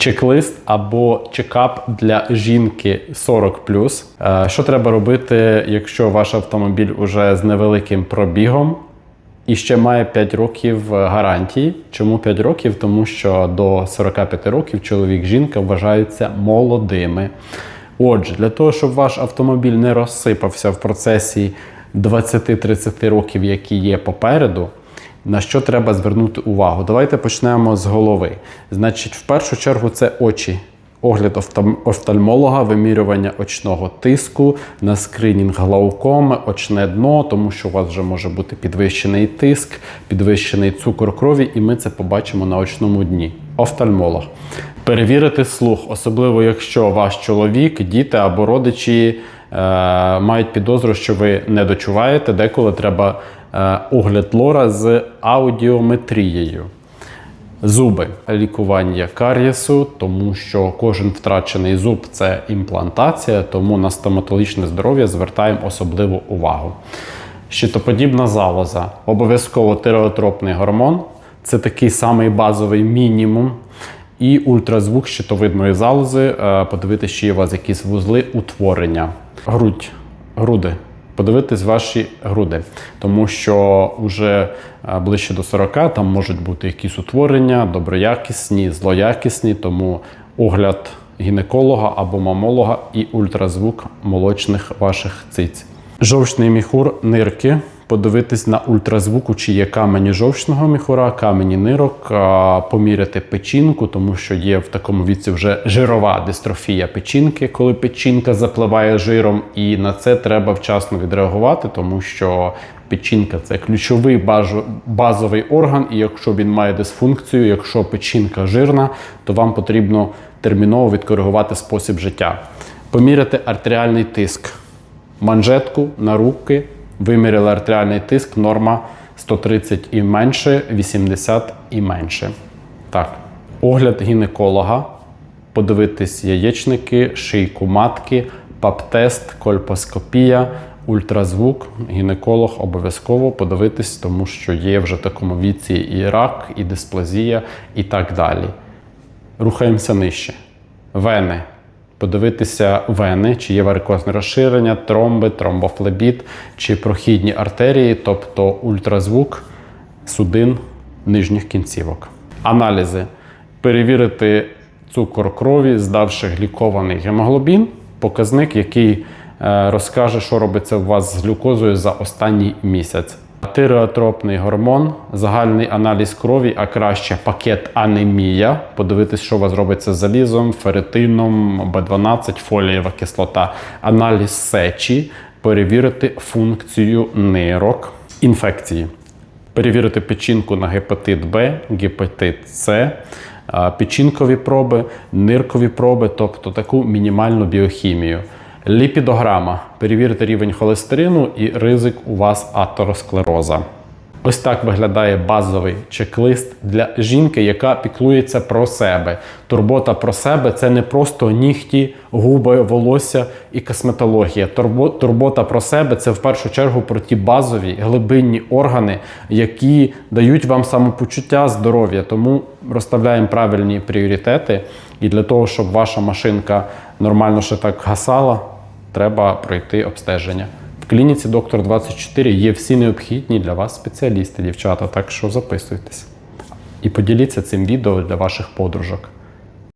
Чек-лист або чекап для жінки 40 Е, Що треба робити, якщо ваш автомобіль уже з невеликим пробігом і ще має 5 років гарантії? Чому 5 років? Тому що до 45 років чоловік жінка вважаються молодими. Отже, для того, щоб ваш автомобіль не розсипався в процесі 20-30 років, які є попереду, на що треба звернути увагу? Давайте почнемо з голови. Значить, в першу чергу це очі. Огляд офтальмолога, вимірювання очного тиску, на скринінг глаукоми, очне дно, тому що у вас вже може бути підвищений тиск, підвищений цукор крові, і ми це побачимо на очному дні. Офтальмолог. Перевірити слух, особливо якщо ваш чоловік, діти або родичі мають підозру, що ви не дочуваєте, деколи треба е, огляд лора з аудіометрією. Зуби лікування карієсу, тому що кожен втрачений зуб це імплантація, тому на стоматологічне здоров'я звертаємо особливу увагу. Щитоподібна залоза, обов'язково тиреотропний гормон, це такий самий базовий мінімум. І ультразвук щитовидної залози, е, подивитися, чи є у вас якісь вузли утворення. Грудь, груди. Подивитись ваші груди, тому що вже е, ближче до 40 там можуть бути якісь утворення, доброякісні, злоякісні, тому огляд гінеколога або мамолога і ультразвук молочних ваших циць. Жовчний міхур нирки. Подивитись на ультразвуку, чи є камені жовчного міхура, камені нирок, поміряти печінку, тому що є в такому віці вже жирова дистрофія печінки, коли печінка запливає жиром, і на це треба вчасно відреагувати, тому що печінка це ключовий базовий орган, і якщо він має дисфункцію, якщо печінка жирна, то вам потрібно терміново відкоригувати спосіб життя. Поміряти артеріальний тиск манжетку на руки, виміряли артеріальний тиск, норма 130 і менше, 80 і менше. Так. Огляд гінеколога, подивитись яєчники, шийку матки, пап-тест, кольпоскопія, ультразвук, гінеколог обов'язково подивитись, тому що є вже в такому віці і рак, і дисплазія, і так далі. Рухаємося нижче. Вени. Подивитися вени, чи є варикозне розширення, тромби, тромбофлебіт, чи прохідні артерії, тобто ультразвук судин нижніх кінцівок. Аналізи. Перевірити цукор крові, здавши глікований гемоглобін, показник, який е, розкаже, що робиться у вас з глюкозою за останній місяць. Тиреотропний гормон, загальний аналіз крові, а краще пакет анемія. Подивитись, що у вас робиться з залізом, ферритином, Б12, фолієва кислота, аналіз сечі, перевірити функцію нирок, інфекції, перевірити печінку на гепатит Б, гепатит С, печінкові проби, ниркові проби, тобто таку мінімальну біохімію. Ліпідограма перевірити рівень холестерину і ризик у вас атеросклероза. Ось так виглядає базовий чек-лист для жінки, яка піклується про себе. Турбота про себе це не просто нігті, губи, волосся і косметологія. Турбота про себе це в першу чергу про ті базові глибинні органи, які дають вам самопочуття, здоров'я. Тому розставляємо правильні пріоритети. І для того, щоб ваша машинка нормально ще так гасала, треба пройти обстеження. В клініці доктор 24 є всі необхідні для вас спеціалісти, дівчата. Так що записуйтесь. І поділіться цим відео для ваших подружок.